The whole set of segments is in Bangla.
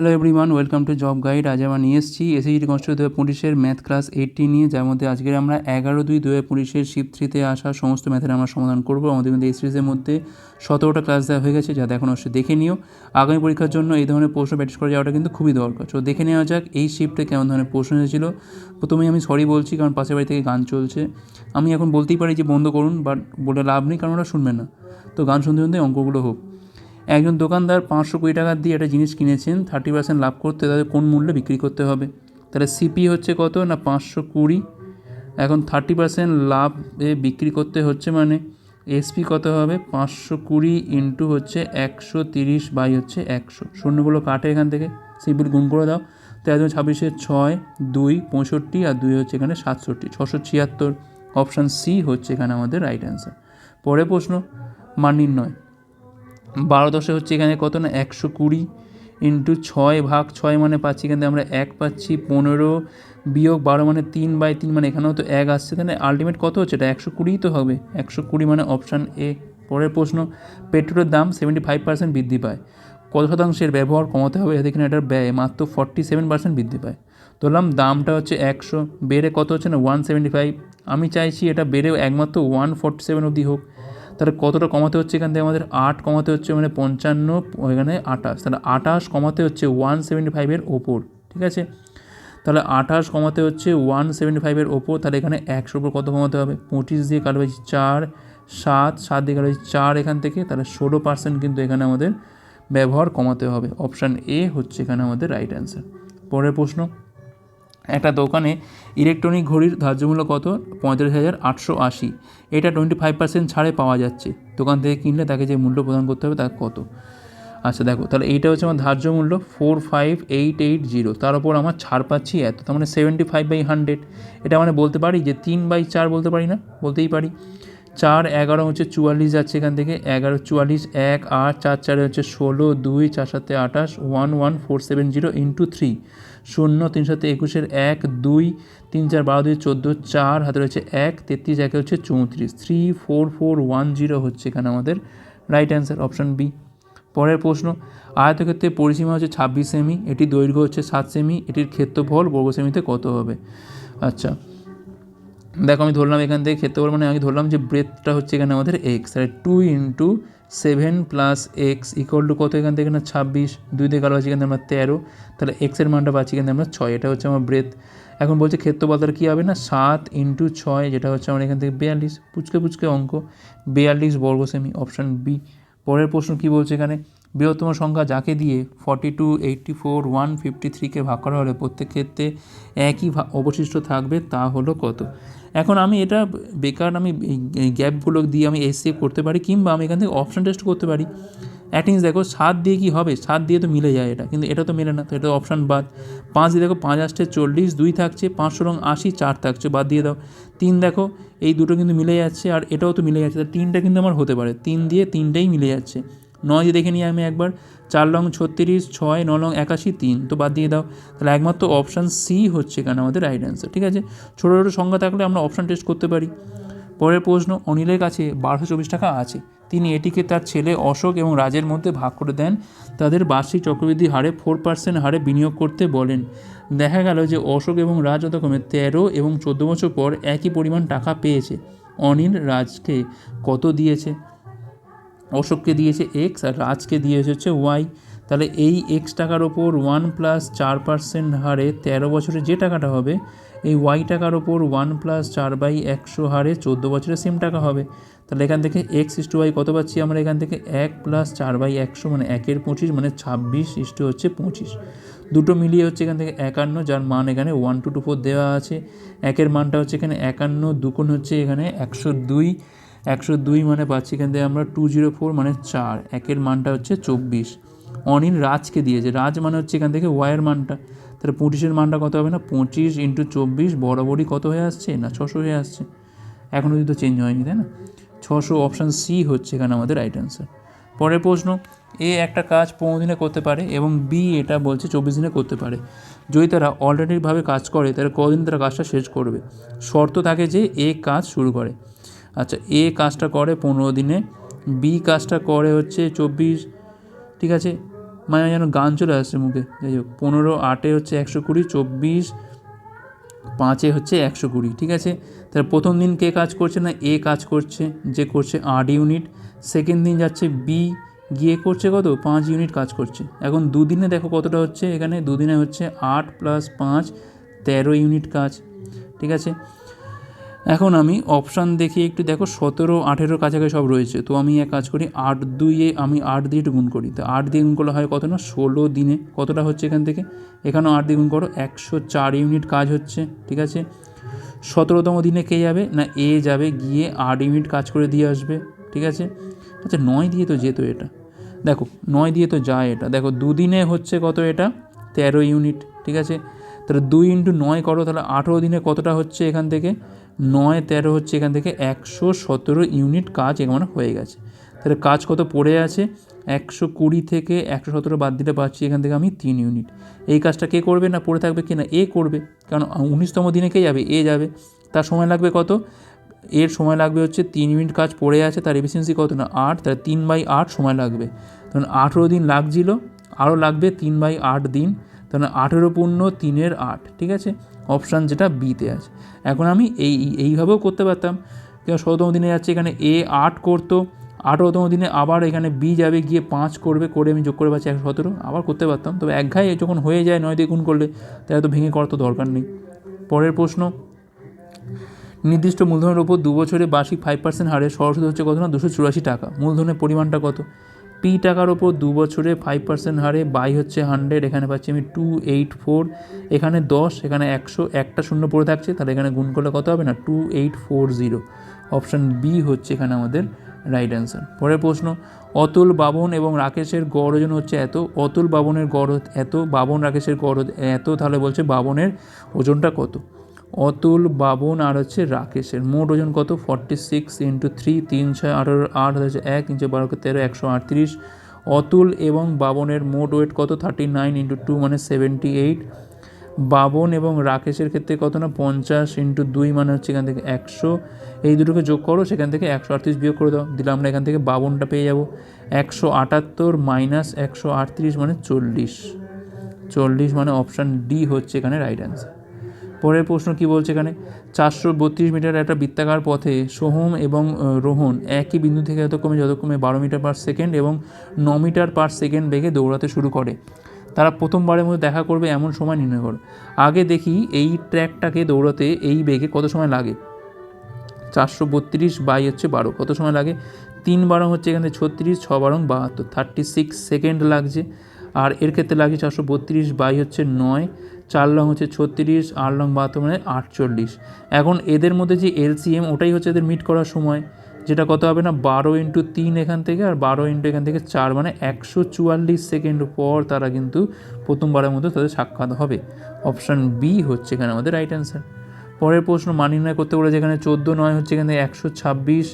Hello everyone welcome to job guide আজ আমরা নিয়ে এসেছি এসএসজি কনস্টেবল দু হাজার পঁচিশের ম্যাথ ক্লাস এইটটি নিয়ে, যার মধ্যে আজকের আমরা এগারো দুই দু হাজার পঁচিশের শিফট থ্রিতে আসা সমস্ত ম্যাথের আমরা সমাধান করব। আমাদের মধ্যে এই সিরিজের মধ্যে সতেরোটা ক্লাস দেওয়া হয়ে গেছে, যাতে এখন অবশ্যই দেখে নিও। আগামী পরীক্ষার জন্য এই ধরনের প্রশ্ন প্র্যাকটিস করে যাওয়াটা কিন্তু খুবই দরকার। তো দেখে নেওয়া যাক এই শিফটে কেমন ধরনের প্রশ্ন এসেছিল। প্রথমেই আমি সরি বলছি, কারণ পাশের বাড়ি থেকে গান চলছে। আমি এখন বলতেই পারি যে বন্ধ করুন বাট বলে লাভ নেই, কারণ ওরা শুনবে না। তো গান শুনতে শুনতে অঙ্কগুলো হোক। একজন দোকানদার পাঁচশো কুড়ি টাকা দিয়ে একটা জিনিস কিনেছেন থার্টি পার্সেন্ট লাভ করতে তাদের কোন মূল্যে বিক্রি করতে হবে? তাহলে সিপি হচ্ছে কত না পাঁচশো কুড়ি? এখন থার্টি পার্সেন্ট লাভে বিক্রি করতে হচ্ছে মানে এসপি কত হবে? পাঁচশো কুড়ি ইন্টু হচ্ছে একশো তিরিশ বাই হচ্ছে একশো। শূন্যগুলো কাটে এখান থেকে সিপির গুণ করে দাও। তেরো ছাব্বিশে ছয়, দুই পঁয়ষট্টি আর দুই হচ্ছে এখানে সাতষট্টি, ছশো ছিয়াত্তর। অপশান সি হচ্ছে এখানে আমাদের রাইট অ্যান্সার পরে প্রশ্ন, মান নির্ণয়। বারো দশে হচ্ছে এখানে কত না? একশো কুড়ি ইন্টু ছয় ভাগ ছয় মানে পাচ্ছি এখানে আমরা এক পাচ্ছি পনেরো বিয়োগ বারো মানে তিন বাই তিন মানে এখানেও তো এক আসছে। তাহলে আলটিমেট কত হচ্ছে? এটা একশো কুড়িই তো হবে। একশো কুড়ি মানে অপশান এ পরের প্রশ্ন, পেট্রোলের দাম সেভেন্টি ফাইভ পার্সেন্ট বৃদ্ধি পায়। কত শতাংশের ব্যবহার কমাতে হবে? যাতে এটার ব্যয় মাত্র ফর্টি সেভেন পার্সেন্ট বৃদ্ধি পায়। ধরলাম দামটা হচ্ছে একশো, বেড়ে কত হচ্ছে না? ওয়ান সেভেন্টি ফাইভ আমি চাইছি এটা বেড়েও একমাত্র ওয়ান ফর্টি সেভেন অবধি হোক। তাহলে কতটা কমাতে হচ্ছে এখান থেকে? আমাদের আট কমাতে হচ্ছে মানে পঞ্চান্ন, এখানে আঠাশ। তাহলে আঠাশ কমাতে হচ্ছে ওয়ান সেভেন্টি ফাইভের ওপর, ঠিক আছে? তাহলে আঠাশ কমাতে হচ্ছে ওয়ান সেভেন্টি ফাইভের ওপর, তাহলে এখানে একশোর উপর কত কমাতে হবে? পঁচিশ দিয়ে কালো হয়েছে চার, সাত সাত দিয়ে কালো হয়েছে চার এখান থেকে, তাহলে ষোলো পার্সেন্ট কিন্তু এখানে আমাদের ব্যবহার কমাতে হবে। অপশান এ হচ্ছে এখানে আমাদের রাইট অ্যান্সার পরের প্রশ্ন। একটা দোকানে ইলেকট্রনিক ঘড়ির ধার্য মূল্য কত? পঁয়তাল্লিশ হাজার আটশো আশি। এটা টোয়েন্টি ফাইভ পার্সেন্ট ছাড়ে পাওয়া যাচ্ছে। দোকান থেকে কিনলে তাকে যে মূল্য প্রদান করতে হবে তার কত? আচ্ছা দেখো, তাহলে এইটা হচ্ছে আমার ধার্য মূল্য four five eight eight zero তার উপর আমার ছাড় পাচ্ছি এত, তার মানে সেভেন্টি ফাইভ বাই হান্ড্রেড এটা মানে বলতে পারি যে তিন বাই চার বলতে পারি না? বলতেই পারি। চার, এগারো হচ্ছে চুয়াল্লিশ যাচ্ছে এখান থেকে। এগারো, চুয়াল্লিশ, এক, আট, চার, চারে হচ্ছে ষোলো, দুই, চার সাথে আঠাশ, one one, four, seven, zero, into three. শূন্য, তিন সাথে একুশের এক, দুই, তিন, চার, বারো, দুই, চোদ্দ, চার, হাতে রয়েছে এক, তেত্রিশ, একে হচ্ছে চৌত্রিশ। Three, four four, one, zero হচ্ছে এখানে আমাদের রাইট অ্যান্সার অপশান বি। পরের প্রশ্ন, আয়তক্ষেত্রে পরিসীমা হচ্ছে ছাব্বিশ সেমি এটি দৈর্ঘ্য হচ্ছে সাত সেমি, এটির ক্ষেত্রফল বর্গ সেমিতে কত হবে? আচ্ছা দেখো, আমি ধরলাম এখান থেকে ক্ষেত্রফল মানে আমি ধরলাম যে ব্রেথটা হচ্ছে এখানে আমাদের এক্স তাহলে two into seven plus X equal to কত এখান থেকে না? ছাব্বিশ, দুই দিয়ে কালো আছে এখানে আমরা তেরো, তাহলে এক্সের মানটা পাচ্ছি এখানে আমরা ছয়, এটা হচ্ছে আমার ব্রেথ এখন বলছে ক্ষেত্রফল তাহলে কী হবে না? সাত ইন্টু ছয়, যেটা হচ্ছে আমার এখান থেকে বিয়াল্লিশ, পুচকে পুচকে অঙ্ক, বিয়াল্লিশ বর্গ সেমি অপশান বি পরের প্রশ্ন কী বলছে এখানে? বৃহত্তম সংখ্যা যাকে দিয়ে forty two eighty four one fifty থ্রিকে ভাগ করা হলে প্রত্যেক ক্ষেত্রে একই অবশিষ্ট থাকবে, তা হলো কত? এখন আমি এটা বেকার আমি গ্যাপগুলো দিয়ে আমি এস সেভ করতে পারি, কিংবা আমি এখান থেকে অপশান টেস্ট করতে পারি। জিনিস দেখো সাত দিয়ে কি হবে? সাত দিয়ে তো মিলে যায় এটা, কিন্তু এটা তো মেলে না, তো এটা অপশান বাদ। পাঁচ দিয়ে দেখো পাঁচ আসছে চল্লিশ, দুই থাকছে পাঁচশো রং আশি, চার থাকছে, বাদ দিয়ে দাও। তিন দেখো, এই দুটো কিন্তু মিলে যাচ্ছে, আর এটাও তো মিলে যাচ্ছে তিনটা কিন্তু আমার হতে পারে। তিন দিয়ে তিনটেই মিলে যাচ্ছে। নয় দেখে নিই আমি একবার চার লং ছত্রিশ, ছয়, ন লং একাশি, তিন, তো বাদ দিয়ে দাও। তাহলে একমাত্র অপশান সি হচ্ছে এখানে আমাদের রাইট অ্যান্সার ঠিক আছে? ছোটো ছোটো সংখ্যা থাকলে আমরা অপশান টেস্ট করতে পারি। পরের প্রশ্ন, অনিলের কাছে বারোশো চব্বিশ টাকা আছে। তিনি এটিকে তার ছেলে অশোক এবং রাজের মধ্যে ভাগ করে দেন। তাদের বার্ষিক চক্রবৃদ্ধি হারে ফোর পার্সেন্ট হারে বিনিয়োগ করতে বলেন। দেখা গেল যে অশোক এবং রাজ যথাক্রমে তেরো এবং চোদ্দ বছর পর একই পরিমাণ টাকা পেয়েছে। অনিল রাজকে কত দিয়েছে? অশোককে দিয়েছে এক্স আর রাজকে দিয়েছে হচ্ছে ওয়াই তাহলে এই এক্স টাকার ওপর ওয়ান প্লাস চার পার্সেন্ট হারে তেরো বছরে যে টাকাটা হবে, এই ওয়াই টাকার ওপর ওয়ান প্লাস চার বাই একশো হারে চোদ্দ বছরে সেম টাকা হবে। তাহলে এখান থেকে এক্স ইস্টু ওয়াই কত পাচ্ছি আমরা? এখান থেকে এক প্লাস চার বাই একশো মানে একের পঁচিশ মানে ছাব্বিশ ইস্টু হচ্ছে পঁচিশ। দুটো মিলিয়ে হচ্ছে এখান থেকে একান্ন, যার মান এখানে ওয়ান টু টু ফোর দেওয়া আছে। একের মানটা হচ্ছে এখানে একান্ন, দুগুণ হচ্ছে এখানে একশো দুই। একশো দুই মানে পাচ্ছি এখান থেকে আমরা টু জিরো ফোর মানে চার। একের মানটা হচ্ছে চব্বিশ। অনিল রাজকে দিয়েছে। রাজ মানে হচ্ছে এখান থেকে ওয়াইয়ের মানটা। তাহলে পঁচিশের মানটা কত হবে না? পঁচিশ ইন্টু চব্বিশ বরাবরই কত হয়ে আসছে না? ছশো হয়ে আসছে। এখনও কিন্তু চেঞ্জ হয়নি, তাই না? ছশো অপশান সি হচ্ছে এখানে আমাদের রাইট অ্যান্সার পরের প্রশ্ন এ একটা কাজ পনেরো দিনে করতে পারে এবং বি এটা বলছে চব্বিশ দিনে করতে পারে। যদি তারা অলরেডিভাবে কাজ করে, তাহলে কদিন তারা কাজটা শেষ করবে? শর্ত থাকে যে এ কাজ শুরু করে। আচ্ছা এ কাজটা করে পনেরো দিনে, বি কাজটা করে হচ্ছে চব্বিশ, ঠিক আছে? মানে যেন গান চলে আসছে মুখে। যাই হোক, পনেরো, আটে হচ্ছে একশো কুড়ি, চব্বিশ, পাঁচে হচ্ছে একশো কুড়ি, ঠিক আছে? তাহলে প্রথম দিন কে কাজ করছে না? এ কাজ করছে, যে করছে আট ইউনিট। সেকেন্ড দিন যাচ্ছে বি, গিয়ে করছে কত? পাঁচ ইউনিট কাজ করছে। এখন দুদিনে দেখো কতটা হচ্ছে এখানে। দুদিনে হচ্ছে আট প্লাস পাঁচ, তেরো ইউনিট কাজ, ঠিক আছে? এখন আমি অপশান দেখি একটু, দেখো সতেরো, আঠেরো কাছাকাছি সব রয়েছে। তো আমি এক কাজ করি, আট দুইয়ে আমি আট দিয়ে একটু গুণ করি। তো আট দিয়ে গুণ করলে হয় কত না? ষোলো দিনে। কতটা হচ্ছে এখান থেকে? এখানেও আট দিয়ে গুণ করো, একশো চার ইউনিট কাজ হচ্ছে, ঠিক আছে? সতেরোতম দিনে কে যাবে? না, এ যাবে, গিয়ে আট ইউনিট কাজ করে দিয়ে আসবে, ঠিক আছে? আচ্ছা নয় দিয়ে তো যেত এটা। দেখো, নয় দিয়ে তো যায় এটা। দেখো, দুদিনে হচ্ছে কত এটা? তেরো ইউনিট, ঠিক আছে? তাহলে দুই ইন্টু নয় করো, তাহলে আঠেরো দিনে কতটা হচ্ছে এখান থেকে? নয়, তেরো হচ্ছে এখান থেকে একশো সতেরো ইউনিট কাজ এখানে হয়ে গেছে। তাহলে কাজ কত পড়ে আছে? একশো কুড়ি থেকে একশো সতেরো বাদ দিলে পাচ্ছি এখান থেকে আমি তিন ইউনিট। এই কাজটা কে করবে না? পড়ে থাকবে কি না? এ করবে। কারণ উনিশতম দিনে কে যাবে? এ যাবে। তার সময় লাগবে কত? এর সময় লাগবে হচ্ছে তিন ইউনিট কাজ পড়ে আছে, তার এফিসিয়েন্সি কত না? আট। তাহলে তিন বাই আট সময় লাগবে। তখন আঠেরো দিন লাগছিল, আরও লাগবে তিন বাই আট দিন। তখন আঠেরো পূর্ণ তিনের আট, ঠিক আছে? অপশান যেটা বিতে আছে। এখন আমি এই, এইভাবেও করতে পারতাম। ষোলোতম দিনে যাচ্ছে, এখানে এ আট করতো। আঠেরোতম দিনে আবার এখানে বি যাবে, গিয়ে পাঁচ করবে, করে আমি যোগ করে পাচ্ছি একশো সতেরো। আবার করতে পারতাম। তবে এক ঘায়ে যখন হয়ে যায় নয় দিয়ে গুণ করলে, তাহলে তো ভেঙে করার তো দরকার নেই। পরের প্রশ্ন, নির্দিষ্ট মূলধনের ওপর দু বছরে বার্ষিক ফাইভ পার্সেন্ট হারে সরস্বতী হচ্ছে কত না? দুশো চুরাশি টাকা। মূলধনের পরিমাণটা কত? পি টাকার ওপর দু বছরে ফাইভ পার্সেন্ট হারে বাই হচ্ছে হান্ড্রেড এখানে পাচ্ছি আমি টু এইট ফোর এখানে দশ, এখানে একশো, একটা শূন্য পড়ে থাকছে, তাহলে এখানে গুণ করলে কত হবে না? Two eight four zero option B হচ্ছে এখানে আমাদের রাইট অ্যান্সার পরের প্রশ্ন, অতুল বাবন এবং রাকেশের গড় ওজন হচ্ছে এত, অতুল বাবনের গড় এত, বাবন, রাকেশের গড় এত, তাহলে বলছে বাবনের ওজনটা কত? অতুল, বাবন আর হচ্ছে রাকেশের। মোট ওজন কত? ফর্টি সিক্স ইন্টু থ্রি তিন ছয় আঠারো, আট হচ্ছে এক ইঞ্চে বারোকে তেরো, একশো আটত্রিশ। অতুল এবং বাবনের মোট ওয়েট কত? থার্টি নাইন ইন্টু টু মানে সেভেন্টি এইট বাবন এবং রাকেশের ক্ষেত্রে কত না? পঞ্চাশ ইন্টু দুই মানে হচ্ছে এখান থেকে একশো। এই দুটোকে যোগ করো, সেখান থেকে একশো আটত্রিশ বিয়োগ করে দাও। দিলে আমরা এখান থেকে বাবনটা পেয়ে যাব। একশো আটাত্তর মাইনাস একশো আটত্রিশ মানে চল্লিশ। চল্লিশ মানে অপশান ডি হচ্ছে এখানে রাইট অ্যান্সার পরের প্রশ্ন কি বলছে এখানে? চারশো বত্রিশ মিটার একটা বৃত্তাকার পথে সোহম এবং রোহন একই বিন্দু থেকে যতক্রমে যতক্রমে বারো মিটার পার সেকেন্ড এবং ন মিটার পার সেকেন্ড বেগে দৌড়াতে শুরু করে। তারা প্রথমবারের মধ্যে দেখা করবে এমন সময় নির্ণয় করো। আগে দেখি এই ট্র্যাকটাকে দৌড়াতে এই বেগে কত সময় লাগে? চারশো বত্রিশ বাই হচ্ছে বারো, কত সময় লাগে? তিন বারং হচ্ছে এখানে ছত্রিশ, ছ বারং বাহাত্তর থার্টি সিক্স সেকেন্ড লাগছে। আর এর ক্ষেত্রে লাগছে চারশো বত্রিশ বাই হচ্ছে নয়। চার লং হচ্ছে ছত্রিশ, আট লং বাহাত্তর মানে আটচল্লিশ। এখন এদের মধ্যে যে এলসিএম, ওটাই হচ্ছে এদের মিট করার সময়, যেটা কত হবে না, বারো ইন্টু তিন এখান থেকে আর বারো ইন্টু এখান থেকে চার মানে একশো চুয়াল্লিশ সেকেন্ড পর তারা কিন্তু প্রথমবারের মধ্যে তাদের সাক্ষাৎ হবে। অপশান বি হচ্ছে এখানে আমাদের রাইট অ্যান্সার পরের প্রশ্ন, মান নির্ণয় করতে বলে যেখানে চোদ্দ, নয় হচ্ছে এখান একশো ছাব্বিশ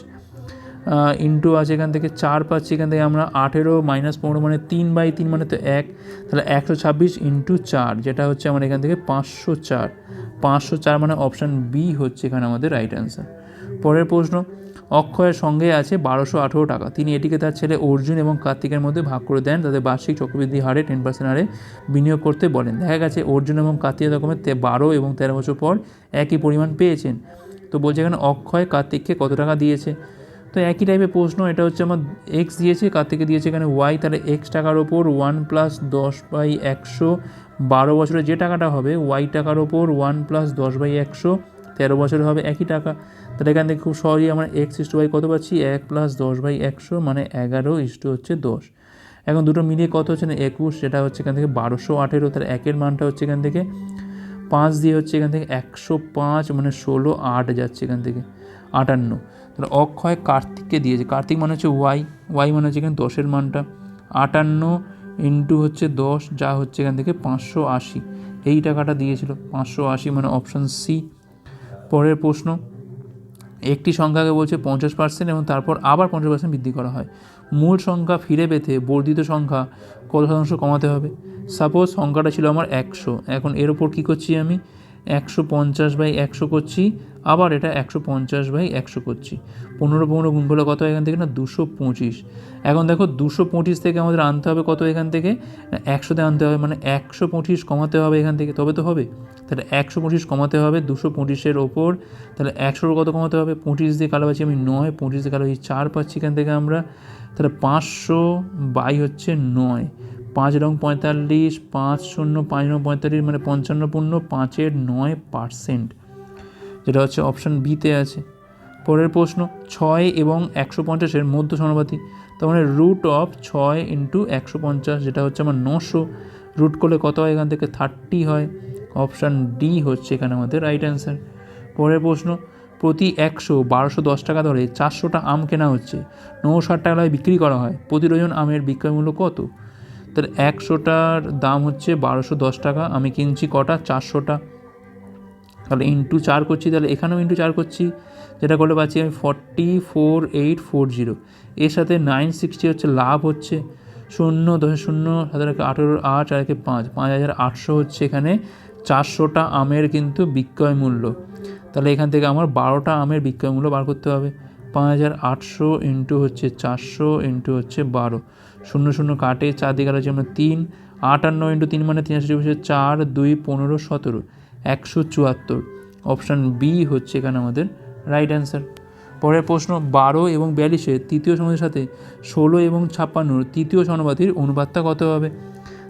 ইন্টু আছে এখান থেকে, চার পাচ্ছি এখান থেকে আমরা আঠেরো মাইনাস পনেরো মানে তিন বাই তিন মানে তো এক। তাহলে একশো ছাব্বিশ ইন্টু চার, যেটা হচ্ছে আমার এখান থেকে পাঁচশো চার। পাঁচশো চার মানে অপশান বি হচ্ছে এখানে আমাদের রাইট অ্যান্সার পরের প্রশ্ন, অক্ষয়ের সঙ্গে আছে বারোশো আঠেরো টাকা। তিনি এটিকে তার ছেলে অর্জুন এবং কার্তিকের মধ্যে ভাগ করে দেন তাদের বার্ষিক চক্রবৃদ্ধি হারে টেন পার্সেন্ট হারে বিনিয়োগ করতে বলেন। দেখা গেছে অর্জুন এবং কার্তিক রকমের বারো এবং তেরো বছর পর একই পরিমাণ পেয়েছেন। তো বলছে এখানে অক্ষয় কার্তিককে কত টাকা দিয়েছে? তো একই টাইপের প্রশ্ন, এটা হচ্ছে আমার এক্স দিয়েছে কার্তিকে দিয়েছে এখানে ওয়াই তাহলে এক্স টাকার ওপর ওয়ান প্লাস দশ বাই একশো বারো বছরে যে টাকাটা হবে ওয়াই টাকার ওপর ওয়ান প্লাস দশ বাই একশো তেরো বছরে হবে একই টাকা। তাহলে এখান থেকে খুব সহজেই আমরা এক্স ইস্টু বাই কত পাচ্ছি? এক প্লাস দশ বাই একশো মানে এগারো ইস্টু হচ্ছে দশ। এখন দুটো মিলিয়ে কত হচ্ছে না? একুশ, সেটা হচ্ছে এখান থেকে বারোশো আঠেরো তার একের মানটা হচ্ছে এখান থেকে পাঁচ দিয়ে হচ্ছে এখান থেকে একশো পাঁচ মানে ষোলো আট যাচ্ছে এখান থেকে, আটান্ন। তাহলে অক্ষয় কার্তিককে দিয়েছে কার্তিক মানে হচ্ছে ওয়াই ওয়াই মানে হচ্ছে এখানে দশের মানটা। আটান্ন ইন্টু হচ্ছে দশ, যা হচ্ছে এখান থেকে পাঁচশো আশি। এই টাকাটা দিয়েছিল, পাঁচশো আশি মানে অপশান সি পরের প্রশ্ন, একটি সংখ্যাকে বলছে পঞ্চাশ পার্সেন্ট এবং তারপর আবার পঞ্চাশ পার্সেন্ট বৃদ্ধি করা হয়। মূল সংখ্যা ফিরে পেতে বর্ধিত সংখ্যা কত শতাংশ কমাতে হবে? সাপোজ সংখ্যাটা ছিল আমার একশো। এখন এর ওপর কী করছি আমি? একশো পঞ্চাশ বাই একশো করছি, আবার এটা একশো পঞ্চাশ বাই একশো করছি। পনেরো পনেরো গুণ করলে কত এখান থেকে না? দুশো পঁচিশ। এখন দেখো দুশো পঁচিশ থেকে আমাদের আনতে হবে কত এখান থেকে? একশোতে আনতে হবে মানে একশো পঁচিশ কমাতে হবে এখান থেকে। তবে তো হবে। তাহলে একশো পঁচিশ কমাতে হবে দুশো পঁচিশের ওপর। তাহলে একশোর কত কমাতে হবে? পঁচিশ দিয়ে কালো পাচ্ছি আমি নয়, পঁচিশ দিয়ে কালো পাচ্ছি চার পাচ্ছি এখান থেকে আমরা। তাহলে পাঁচশো বাই হচ্ছে নয়। পাঁচ রং পঁয়তাল্লিশ, পাঁচ শূন্য, পাঁচ রং পঁয়তাল্লিশ মানে পঞ্চান্ন পূর্ণ, পাঁচের নয় পার্সেন্ট। যেটা হচ্ছে অপশান বিতে আছে। পরের প্রশ্ন, ছয় এবং একশো পঞ্চাশের মধ্য সমানুপাতি। তার মানে রুট অফ ছয় ইন্টু একশো পঞ্চাশ, যেটা হচ্ছে আমার নশো। রুট করলে কত হয় এখান থেকে? থার্টি হয়। অপশান ডি হচ্ছে এখানে আমাদের রাইট অ্যান্সার পরের প্রশ্ন, প্রতি একশো বারোশো দশ টাকা ধরে চারশোটা আম কেনা হচ্ছে। নশো ষাট টাকায় বিক্রি করা হয়। প্রতি ডজন আমের বিক্রয় মূল্য কত? তাহলে একশোটার দাম হচ্ছে বারোশো দশ টাকা, আমি কিনছি কটা? চারশোটা। তাহলে ইন্টু চার করছি, তাহলে এখানেও ইন্টু চার করছি। যেটা করলে পাচ্ছি আমি forty four eight four zero. এর সাথে নাইন সিক্সটি হচ্ছে, লাভ হচ্ছে শূন্য দশ শূন্য সাথে রেখে আঠেরো আট আর একে পাঁচ। পাঁচ হাজার আটশো হচ্ছে এখানে চারশোটা আমের কিন্তু বিক্রয় মূল্য। তাহলে এখান থেকে আমার বারোটা আমের বিক্রয় মূল্য বার করতে হবে। পাঁচ হাজার আটশো ইন্টু হচ্ছে চারশো ইন্টু হচ্ছে বারো। শূন্য শূন্য কাটে চার দিকে হচ্ছে আমরা তিন আটান্ন ইন্টু তিন মানে তিন হচ্ছে চার, দুই, পনেরো, সতেরো, একশো চুয়াত্তর। অপশান বি হচ্ছে এখানে আমাদের রাইট অ্যান্সার পরের প্রশ্ন, বারো এবং বিয়াল্লিশের তৃতীয় সমাজের সাথে ষোলো এবং ছাপ্পান্নর তৃতীয় সমানুপাতির অনুপাতটা কত হবে?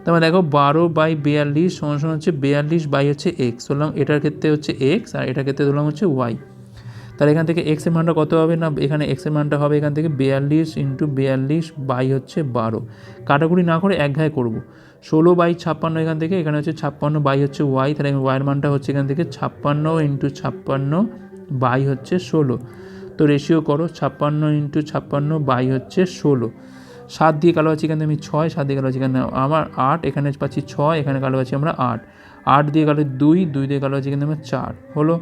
তারপরে দেখো, বারো বাই বিয়াল্লিশ সমান সমান হচ্ছে বিয়াল্লিশ বাই হচ্ছে এক্স ধরলাম এটার ক্ষেত্রে হচ্ছে এক্স আর এটার ক্ষেত্রে ধরলাম হচ্ছে ওয়াই তাহলে এখান থেকে এক্সের মানটা কত হবে না, এখানে এক্সের মানটা হবে এখান থেকে বিয়াল্লিশ ইন্টু বিয়াল্লিশ বাই হচ্ছে বারো। কাটাকুটি না করে এক ঘায়ে করব। ষোলো বাই ছাপ্পান্ন এখান থেকে, এখানে হচ্ছে ছাপ্পান্ন বাই হচ্ছে ওয়াই তাহলে ওয়াইয়ের মানটা হচ্ছে এখান থেকে ছাপ্পান্ন ইন্টু ছাপ্পান্ন বাই হচ্ছে ষোলো। তো রেশিও করো, ছাপ্পান্ন ইন্টু ছাপ্পান্ন বাই হচ্ছে ষোলো। সাত দিয়ে কালো পাচ্ছি এখানে আমি ছয়, সাত দিয়ে কালো পাচ্ছি এখানে আমার আট, এখানে পাচ্ছি ছয়, এখানে কালো পাচ্ছি আমরা আট। আট দিয়ে কালো দুই দুই দিয়ে কালো পাচ্ছি এখানে আমরা চার। হলো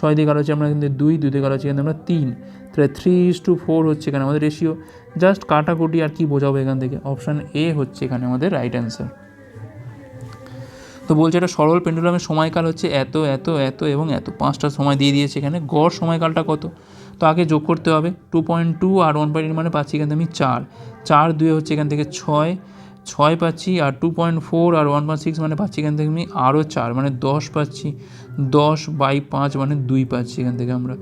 ছয় দিয়ে কালো হচ্ছে আমরা কিন্তু দুই দুই দিয়ে কালো হচ্ছে এখানে আমরা তিন। তাহলে থ্রি ইস টু ফোর হচ্ছে এখানে আমাদের রেশিও জাস্ট কাটাকুটি আর কি বোঝাবো এখান থেকে? অপশান এ হচ্ছে এখানে আমাদের রাইট অ্যান্সার তো বলছে এটা সরল পেন্ডুলামের সময়কাল হচ্ছে এত এত এত এবং এত। পাঁচটা সময় দিয়ে দিয়েছে এখানে। গড় সময়কালটা কত? তো আগে যোগ করতে হবে। টু পয়েন্ট টু আর ওয়ান পয়েন্ট মানে পাচ্ছি এখান থেকে আমি চার। চার দুয়ে হচ্ছে এখান থেকে ছয়। ছয় পাচ্ছি আর টু পয়েন্ট ফোর আর ওয়ান পয়েন্ট সিক্স মানে পাচ্ছি এখান থেকে আমি আরও চার মানে দশ পাচ্ছি। দশ বাই পাঁচ মানে দুই পাচ্ছি এখান থেকে আমরা।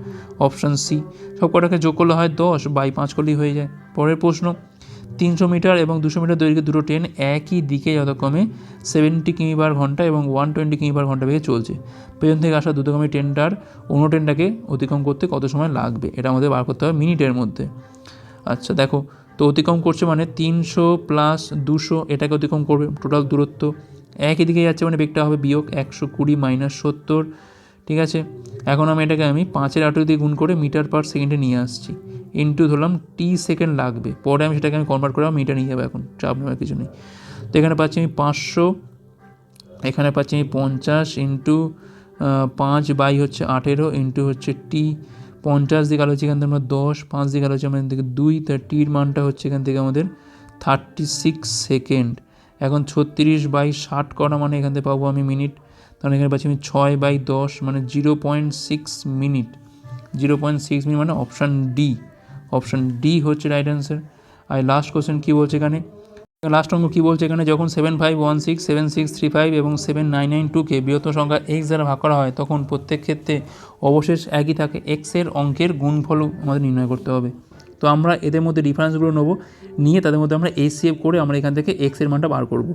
অপশান সি সব কটাকে যোগ করলে হয় দশ বাই পাঁচ করলেই হয়ে যায়। পরের প্রশ্ন, তিনশো মিটার এবং দুশো মিটার দৈর্ঘ্যের দুটো ট্রেন একই দিকে যথাক্রমে সেভেন্টি কিমি পার ঘণ্টা এবং ওয়ান টোয়েন্টি কিমি পার ঘণ্টা বেগে চলছে। পেছন থেকে আসা দ্রুতগামী ট্রেনটার অন্য ট্রেনটাকে অতিক্রম করতে কত সময় লাগবে? এটা আমাদের বার করতে হবে মিনিটের মধ্যে। আচ্ছা দেখো তো অতিক্রম করছে মানে তিনশো প্লাস দুশো এটাকে অতিক্রম করবে টোটাল দূরত্ব। একই দিকে যাচ্ছে মানে বেগটা হবে বিয়োগ একশো কুড়ি মাইনাস সত্তর, ঠিক আছে? এখন আমি এটাকে আমি পাঁচের আঠেরো দিয়ে গুণ করে মিটার পার সেকেন্ডে নিয়ে আসছি। ইন্টু ধরলাম টি সেকেন্ড লাগবে। পরে আমি সেটাকে আমি কনভার্ট করে মিটার নিয়ে যাব এখন, চাপ নেওয়ার কিছু নেই। তো এখানে পাচ্ছি আমি পাঁচশো, এখানে পাচ্ছি আমি পঞ্চাশ ইন্টু পাঁচ বাই হচ্ছে আঠেরো ইন্টু হচ্ছে টি পঞ্চাশ দিকে আলো হচ্ছে এখান থেকে আমরা দশ, পাঁচ দিকে আলো হচ্ছে আমাদের থেকে দুই তার টির মানটা হচ্ছে এখান থেকে আমাদের থার্টি সিক্স সেকেন্ড এখন ছত্রিশ বাই ষাট করা মানে এখান থেকে পাবো আমি মিনিট। তাহলে এখানে পাচ্ছি আমি ছয় বাই দশ মানে zero point six minute zero point six minute মানে অপশান ডি অপশান ডি হচ্ছে রাইট অ্যান্সার আর লাস্ট কোশ্চেন কী বলছে এখানে? লাস্ট অঙ্ক কী বলছে এখানে? যখন seven five one six seven six three five এবং সেভেন নাইন নাইন টুকে বৃহত্তম সংখ্যা এক্স দ্বারা ভাগ করা হয়, তখন প্রত্যেক ক্ষেত্রে অবশেষ একই থাকে এক্সের অঙ্কের গুণফলও আমাদের নির্ণয় করতে হবে। তো আমরা এদের মধ্যে ডিফারেন্সগুলো নেব, নিয়ে তাদের মধ্যে আমরা এসিএফ করে আমরা এখান থেকে এক্সের মানটা বার করব।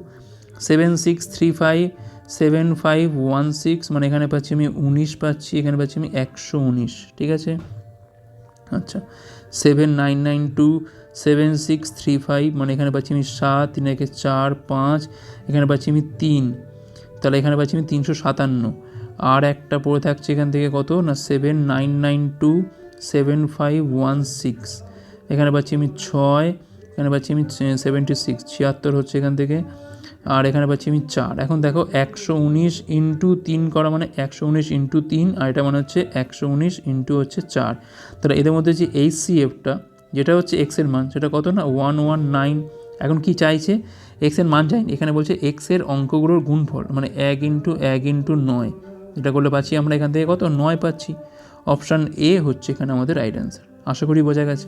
Seven six three five seven five one six মানে এখানে পাচ্ছি আমি উনিশ পাচ্ছি, এখানে পাচ্ছি আমি একশো উনিশ, ঠিক আছে? আচ্ছা seven nine nine two seven six three five মানে এখানে পাচ্ছি আমি সাত, তিন, একে চার, পাঁচ, এখানে পাচ্ছি আমি তিন। তাহলে এখানে পাচ্ছি আমি তিনশো সাতান্ন। আর একটা পড়ে থাকছে এখান থেকে কত? না seven nine nine two seven five one six এখানে পাচ্ছি আমি ছয়, এখানে পাচ্ছি আমি সেভেন্টি সিক্স ছিয়াত্তর হচ্ছে এখান থেকে। আর এখানে পাচ্ছি আমি চার। এখন দেখো, একশো উনিশ ইন্টু তিন করা মানে একশো উনিশ ইন্টু তিন, আর এটা মানে হচ্ছে একশো উনিশ ইন্টু হচ্ছে চার। তাহলে এদের মধ্যে যে এইচ সি এফটা যেটা হচ্ছে এক্সের মান, সেটা কত না? ওয়ান ওয়ান নাইন এখন কি চাইছে? এক্সের মান চাই, এখানে বলছে এক্সের অঙ্কগুলোর গুণফল মানে এক ইন্টু এক ইন্টু নয়। যেটা করলে পাচ্ছি আমরা এখান থেকে কত? নয় পাচ্ছি। অপশান এ হচ্ছে এখানে আমাদের রাইট অ্যান্সার আশা করি বোঝা গেছে।